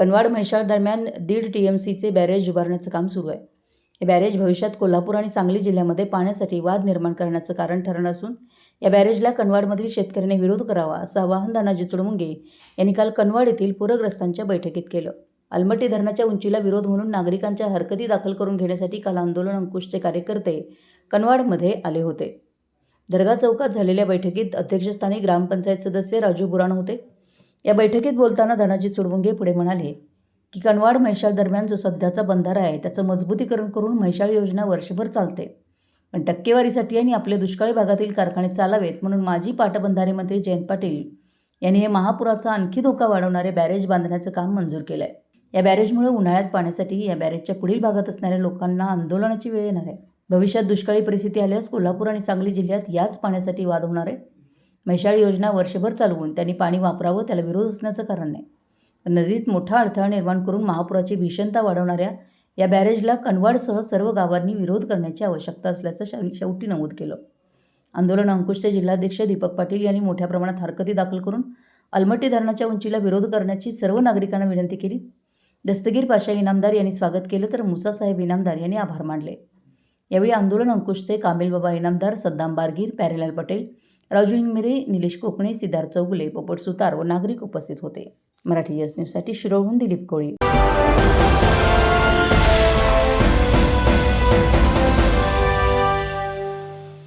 कनवाड म्हैसाळ दरम्यान दीड T M सीचे बॅरेज उभारण्याचं काम सुरू आहे. हे बॅरेज भविष्यात कोल्हापूर आणि सांगली जिल्ह्यामध्ये पाण्यासाठी वाद निर्माण करण्याचं कारण ठरणार असून या बॅरेजला कनवाडमधील शेतकऱ्यांनी विरोध करावा असं आवाहन धनाजी चुडमुंगे यांनी काल कनवाड येथील पूरग्रस्तांच्या बैठकीत केलं. अलमट्टी धरणाच्या उंचीला विरोध म्हणून नागरिकांच्या हरकती दाखल करून घेण्यासाठी काल आंदोलन अंकुशचे कार्यकर्ते कनवाडमध्ये आले होते. दर्गा चौकात झालेल्या बैठकीत अध्यक्षस्थानी ग्रामपंचायत सदस्य राजू बुराण होते. या बैठकीत बोलताना धनाजी चुडवुंगे पुढे म्हणाले की कनवाड म्हैशाळ दरम्यान जो सध्याचा बंधारा आहे त्याचं मजबूतीकरण करून म्हैशाळ योजना वर्षभर चालते. पण टक्केवारीसाठी आणि आपले दुष्काळी भागातील कारखाने चालावेत म्हणून माजी पाटबंधारे मंत्री जयंत पाटील यांनी हे महापुराचा आणखी धोका वाढवणारे बॅरेज बांधण्याचं काम मंजूर केलं आहे या बॅरेजमुळे उन्हाळ्यात पाण्यासाठी या बॅरेजच्या पुढील भागात असणाऱ्या लोकांना आंदोलनाची वेळ येणार आहे. भविष्यात दुष्काळी परिस्थिती आल्यास कोल्हापूर आणि सांगली जिल्ह्यात याच पाण्यासाठी वाद होणार आहे. म्हैसाळ योजना वर्षभर चालवून त्यांनी पाणी वापरावं त्याला विरोध असण्याचं कारण नाही. नदीत मोठा अडथळा निर्माण करून महापुराची भीषणता वाढवणाऱ्या या बॅरेजला कनवाडसह सर्व गावांनी विरोध करण्याची आवश्यकता असल्याचं शेवटी नमूद केलं. आंदोलन अंकुशचे जिल्हाध्यक्ष दीपक पाटील यांनी मोठ्या प्रमाणात हरकती दाखल करून अलमट्टी धरणाच्या उंचीला विरोध करण्याची सर्व नागरिकांना विनंती केली. दस्तगीर पाशा इनामदार यांनी स्वागत केलं तर मुसासाहेब इनामदार यांनी आभार मानले. यावेळी आंदोलन अंकुशचे कामिलबाबा इनामदार सद्दाम बारगीर प्यारेलाल पटेल राजू हिंगमिरे निलेश कोकणे सिद्धार्थ चौगुले पोपट सुतार व नागरिक उपस्थित होते. मराठी यस न्यूजसाठी शिरोहून दिलीप कोळी.